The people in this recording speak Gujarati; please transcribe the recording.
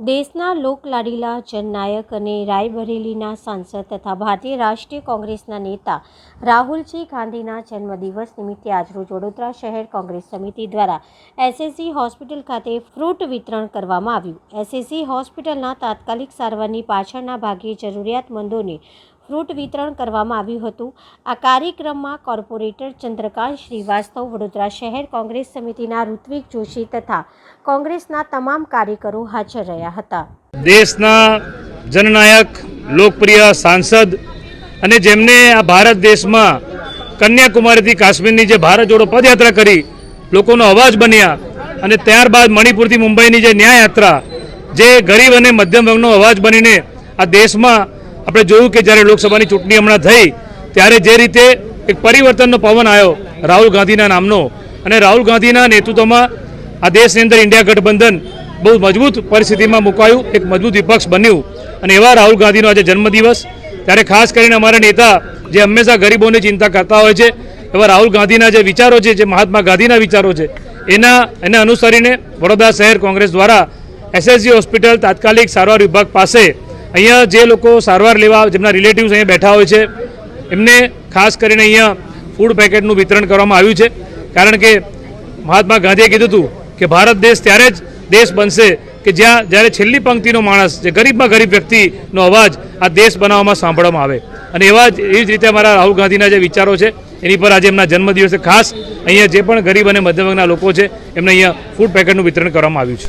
દેશના લોકલાડીલા જનનાયક અને રાયબરેલીના સાંસદ તથા ભારતીય રાષ્ટ્રીય કોંગ્રેસના નેતા રાહુલજી ગાંધીના જન્મદિવસ નિમિત્તે આજરોજ વડોદરા શહેર કોંગ્રેસ સમિતિ દ્વારા એસએસસી હોસ્પિટલ ખાતે ફ્રૂટ વિતરણ કરવામાં આવ્યું. એસએસસી હોસ્પિટલના તાત્કાલિક સારવારની પાછળના ભાગે જરૂરિયાતમંદોને ફ્રૂટ વિતરણ કરવામાં આવ્યું હતું. આ કાર્યક્રમમાં કોર્પોરેટર ચંદ્રકાંત શ્રીવાસ્તવ, વડોદરા શહેર કોંગ્રેસ સમિતિના ઋત્વિક જોશી તથા કોંગ્રેસના તમામ કાર્યકરો હાજર રહ્યા હતા. દેશના જનનાયક, લોકપ્રિય સાંસદ અને જેમને આ ભારત દેશમાં કન્યાકુમારીથી કાશ્મીરની જે ભારત જોડો પદયાત્રા કરી, લોકોનો અવાજ બન્યા અને ત્યારબાદ મણિપુરથી મુંબઈની જે ન્યાયયાત્રા, જે ગરીબ અને મધ્યમ વર્ગનો અવાજ બનીને આ દેશમાં આપણે જોયું કે જ્યારે લોકસભાની ચૂંટણી હમણાં થઈ, ત્યારે જે રીતે એક પરિવર્તનનો પવન આવ્યો રાહુલ ગાંધીના નામનો. અને રાહુલ ગાંધીના નેતૃત્વમાં આ દેશની અંદર ઇન્ડિયા ગઠબંધન બહુ મજબૂત પરિસ્થિતિમાં મુકાયું, એક મજબૂત વિપક્ષ બન્યું. અને એવા રાહુલ ગાંધીનો આજે જન્મદિવસ. ત્યારે ખાસ કરીને અમારા નેતા જે હંમેશા ગરીબોની ચિંતા કરતા હોય છે, એવા રાહુલ ગાંધીના જે વિચારો છે, જે મહાત્મા ગાંધીના વિચારો છે, એના, એને અનુસરીને વડોદરા શહેર કોંગ્રેસ દ્વારા એસએસજી હોસ્પિટલ તાત્કાલિક સારવાર વિભાગ પાસે અહીંયા જે લોકો સારવાર લેવા જેમના રિલેટિવ્સ અહીંયા બેઠા હોય છે, એમને ખાસ કરીને અહીંયા ફૂડ પેકેટનું વિતરણ કરવામાં આવ્યું છે. કારણ કે મહાત્મા ગાંધીએ કીધું હતું કે ભારત દેશ ત્યારે જ દેશ બનશે કે જ્યાં જ્યારે છેલ્લી પંક્તિનો માણસ, જે ગરીબમાં ગરીબ વ્યક્તિનો અવાજ આ દેશ બનાવવામાં સાંભળવામાં આવે. અને એવા જ એવી જ રીતે અમારા રાહુલ ગાંધીના જે વિચારો છે, એની પર આજે એમના જન્મદિવસે ખાસ અહીંયા જે પણ ગરીબ અને મધ્યવર્ગના લોકો છે, એમને અહીંયા ફૂડ પેકેટનું વિતરણ કરવામાં આવ્યું છે.